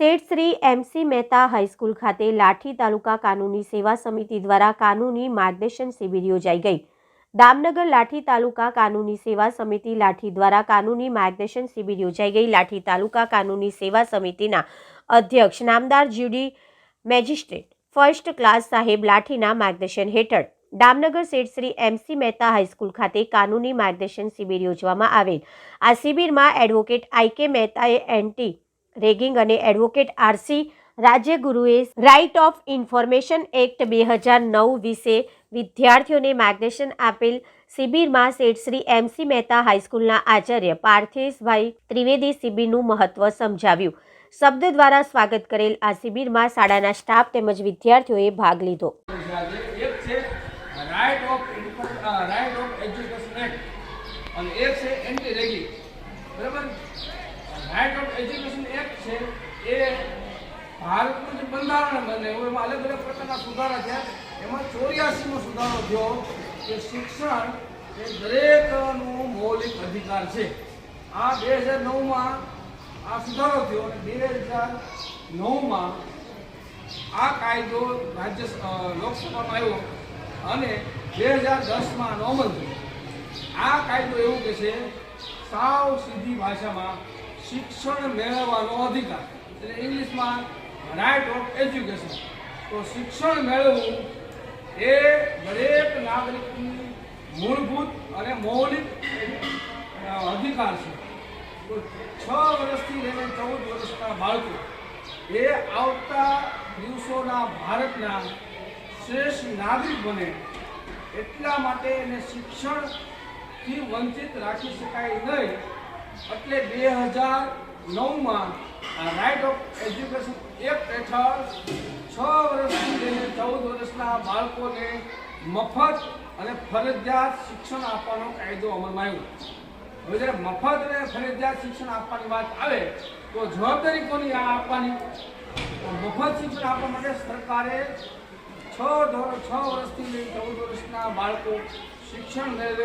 શેઠ Shri MC Mehta high school ખાતે લાઠી તાલુકા કાનૂની સેવા સમિતિ દ્વારા કાનૂની માર્ગદર્શન શિબિર યોજાઈ ગઈ. દામનગર લાઠી તાલુકા કાનૂની સેવા સમિતિ લાઠી દ્વારા કાનૂની માર્ગદર્શન શિબિર યોજાઈ ગઈ. લાઠી તાલુકા કાનૂની સેવા સમિતિના અધ્યક્ષ નામદાર જ્યુડી મેજિસ્ટ્રેટ ફર્સ્ટ ક્લાસ સાહેબ લાઠીના માર્ગદર્શન હેઠળ દામનગર શેઠ શ્રી એમસી મહેતા હાઈસ્કૂલ ખાતે કાનૂની માર્ગદર્શન શિબિર યોજવામાં આવેલ. આ શિબિરમાં એડવોકેટ આઈ કે મહેતાએ એન્ટી રેગિંગ અને એડવોકેટ આરસી રાજ્યગુરુએ રાઇટ ઓફ ઇન્ફોર્મેશન એક્ટ બે હજાર નવ વિશે વિદ્યાર્થીઓને માર્ગદર્શન આપેલ શિબિરમાં શેઠ શ્રી એમસી મહેતા હાઈસ્કૂલના આચાર્ય પાર્થેશભાઈ ત્રિવેદી શિબિરનું મહત્વ સમજાવ્યું. શબ્દ દ્વારા સ્વાગત કરેલ આ શિબિરમાં શાળાના સ્ટાફ તેમજ વિદ્યાર્થીઓએ ભાગ લીધો. રાઇટ ઓફ છે, એ ભારતનું જે બંધારણ બને એમાં અલગ અલગ પ્રકારના સુધારા થયા એમાં ચોર્યાસીમો સુધારો થયો કે શિક્ષણ એ દરેકનું મૌલિક અધિકાર છે. આ બે હજાર નવમાં આ સુધારો થયો અને બે હજાર નવમાં આ કાયદો રાજ્ય લોકસભામાં આવ્યો અને બે હજાર દસમાં નોમલ થયો. આ કાયદો એવું કે છે, સાવ સીધી ભાષામાં શિક્ષણ મેળવવાનો અધિકાર. એટલે ઇંગ્લિશમાં રાઇટ ઓફ એજ્યુકેશન તો શિક્ષણ મેળવવું એ દરેક નાગરિકની મૂળભૂત અને મૌલિક અધિકાર છે. તો છ વર્ષથી લઈને ચૌદ વર્ષના બાળકો એ આવતા દિવસોના ભારતના શ્રેષ્ઠ નાગરિક બને એટલા માટે એને શિક્ષણથી વંચિત રાખી શકાય નહીં. એટલે બે હજાર નવમાં રાઇટ ઓફ એજ્યુકેશન એક્ટ હેઠળ છ વર્ષથી લઈને ચૌદ વર્ષના બાળકોને મફત અને ફરજિયાત શિક્ષણ આપવાનો કાયદો અમલમાં આવ્યો. હવે જ્યારે મફત અને ફરજિયાત શિક્ષણ આપવાની વાત આવે, તો જવાબદારી કોની આ આપવાની? મફત શિક્ષણ આપવા માટે સરકારે છ ધોરણ, છ વર્ષથી લઈને ચૌદ વર્ષના બાળકો શિક્ષણ મેળવે